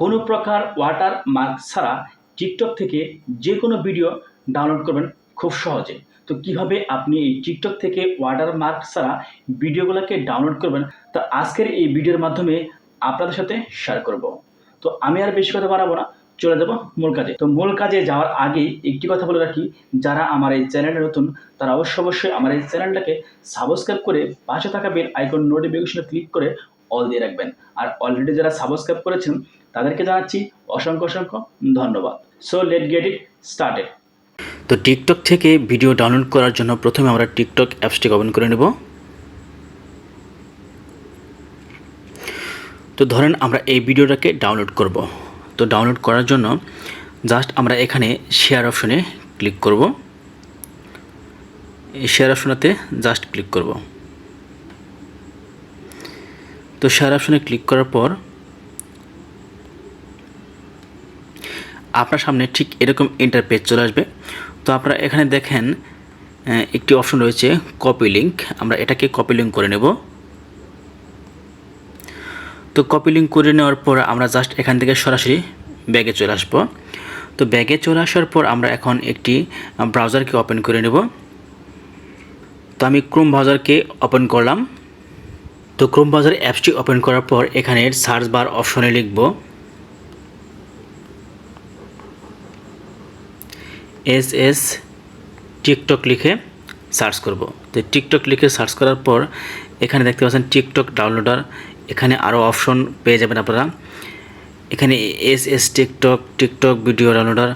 কোনো প্রকার water mark ছাড়া টিকটক থেকে যে কোনো ভিডিও ডাউনলোড করবেন খুব সহজে। তো কীভাবে আপনি এই টিকটক থেকে ওয়াটার মার্ক ছাড়া ভিডিওগুলোকে ডাউনলোড করবেন, তো আজকের এই ভিডিওর মাধ্যমে আপনাদের সাথে শেয়ার করব। তো আমি আর বেশি কথা বাড়াবো না, চলে যাব মূল কাজে। তো মূল কাজে যাওয়ার আগেই একটি কথা বলে রাখি, যারা আমার এই চ্যানেলে নতুন, তারা অবশ্য অবশ্যই আমার এই চ্যানেলটাকে সাবস্ক্রাইব করে পাশে থাকা বেল আইকন নোটিফিকেশনে ক্লিক করে অল দিয়ে রাখবেন। আর অলরেডি যারা সাবস্ক্রাইব করেছেন তাদেরকে জানাচ্ছি অসংখ্য অসংখ্য ধন্যবাদ। So let get it started তো টিকটক থেকে ভিডিও ডাউনলোড করার জন্য প্রথমে আমরা টিকটক অ্যাপসটি ওপেন করে নেব। তো ধরেন আমরা এই ভিডিওটাকে ডাউনলোড করব। তো ডাউনলোড করার জন্য জাস্ট আমরা এখানে শেয়ার অপশনে ক্লিক করব। এই শেয়ার অপশনেতে জাস্ট ক্লিক করব। তো শেয়ার অপশনে ক্লিক করার পর আপনার সামনে ঠিক এরকম ইন্টারপেজ চলে আসবে। তো আপনারা এখানে দেখেন একটি অপশন রয়েছে কপি লিঙ্ক আমরা এটাকে কপি লিঙ্ক করে নেব। তো কপি লিঙ্ক করে নেওয়ার পর আমরা জাস্ট এখান থেকে সরাসরি ব্যাগে চলে আসব। তো ব্যাগে চলে আসার পর আমরা এখন একটি ব্রাউজারকে ওপেন করে নেব। তো আমি ক্রোম ব্রাউজারকে ওপেন করলাম। তো ক্রোম ব্রাউজার অ্যাপসটি ওপেন করার পর এখানে সার্চ বার অপশনে লিখব। এস এস টিকটক লিখে সার্চ করব। তো টিকটক লিখে সার্চ করার পর এখানে দেখতে পাচ্ছেন টিকটক ডাউনলোডার। এখানে আরও অপশন পেয়ে যাবেন আপনারা। এখানে S S TikTok TikTok video downloader,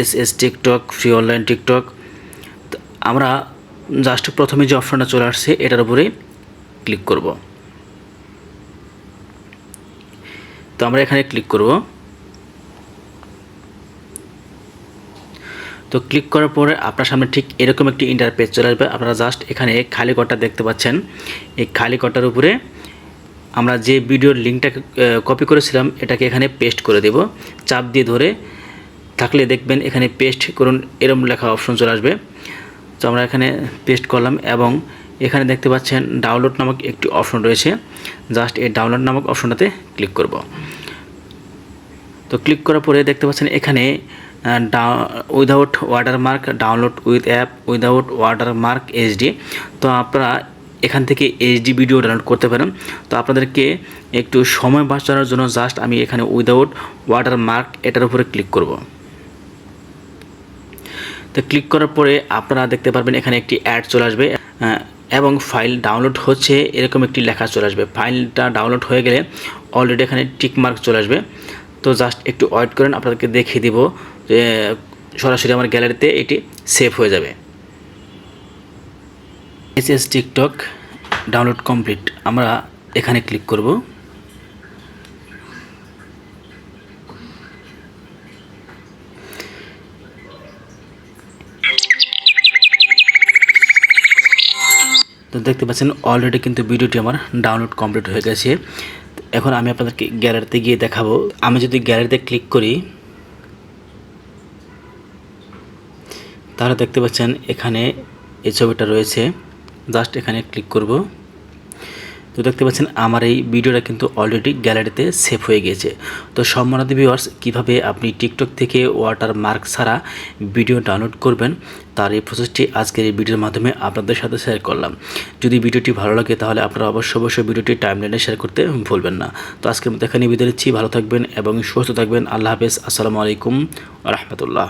S S TikTok, free online TikTok. আমরা জাস্ট প্রথমে যে অপশনটা চলে আসছে, এটার উপরেই ক্লিক করব। তো আমরা এখানে ক্লিক করব। তো ক্লিক করার পরে আপনার সামনে ঠিক এরকম একটি ইন্টারপেজ চলে আসবে। আপনারা জাস্ট এখানে খালি ঘরটা দেখতে পাচ্ছেন। এই খালি ঘরটার উপরে আমরা যে ভিডিওর লিঙ্কটা কপি করেছিলাম, এটাকে এখানে পেস্ট করে দেব। চাপ দিয়ে ধরে থাকলে দেখবেন এখানে পেস্ট করুন, এরম লেখা অপশন চলে আসবে। তো আমরা এখানে পেস্ট করলাম এবং এখানে দেখতে পাচ্ছেন ডাউনলোড নামক একটি অপশন রয়েছে। জাস্ট এই ডাউনলোড নামক অপশনটাতে ক্লিক করব। তো ক্লিক করার পরে দেখতে পাচ্ছেন এখানে without watermark download with app without watermark HD তো আপনারা এখান থেকে এইচডি ভিডিও ডাউনলোড করতে পারেন। তো আপনাদেরকে একটু সময় বাঁচানোর জন্য জাস্ট আমি এখানে উইদাউট ওয়াটারমার্ক এটার উপরে ক্লিক করব। তো ক্লিক করার পরে আপনারা দেখতে পারবেন এখানে একটি অ্যাড চলে আসবে এবং ফাইল ডাউনলোড হচ্ছে এরকম একটি লেখা চলে আসবে। ফাইলটা ডাউনলোড হয়ে গেলে অলরেডি এখানে টিক মার্ক চলে আসবে। তো জাস্ট একটু ওয়েট করেন, আপনাদেরকে দেখিয়ে দিব। সরাসরি আমার গ্যালারিতে এটি সেভ হয়ে যাবে। S S TikTok download complete. আমরা এখানে ক্লিক করব। তো দেখতে পাচ্ছেন অলরেডি কিন্তু ভিডিওটি আমার ডাউনলোড কমপ্লিট হয়ে গেছে। এখন আমি আপনাদেরকে গ্যালারিতে গিয়ে দেখাবো। আমি যদি গ্যালারিতে ক্লিক করি তাহলে দেখতে পাচ্ছেন এখানে এই ছবিটা রয়েছে। জাস্ট এখানে ক্লিক করব। তো দেখতে পাচ্ছেন আমার এই ভিডিওটা কিন্তু অলরেডি গ্যালারিতে সেভ হয়ে গিয়েছে। তো সম্মানিত ভিউয়ার্স কীভাবে আপনি টিকটক থেকে ওয়াটার মার্ক ছাড়া ভিডিও ডাউনলোড করবেন, তার এই প্রসেসটি আজকের এই ভিডিওর মাধ্যমে আপনাদের সাথে শেয়ার করলাম। যদি ভিডিওটি ভালো লাগে, তাহলে আপনারা অবশ্যই অবশ্যই ভিডিওটি টাইমলাইনে শেয়ার করতে ভুলবেন না। তো আজকের মতো এখানে বিদায় নিচ্ছি। ভালো থাকবেন এবং সুস্থ থাকবেন। আল্লাহ হাফেজ। আসসালামু আলাইকুম রহমতুল্লাহ।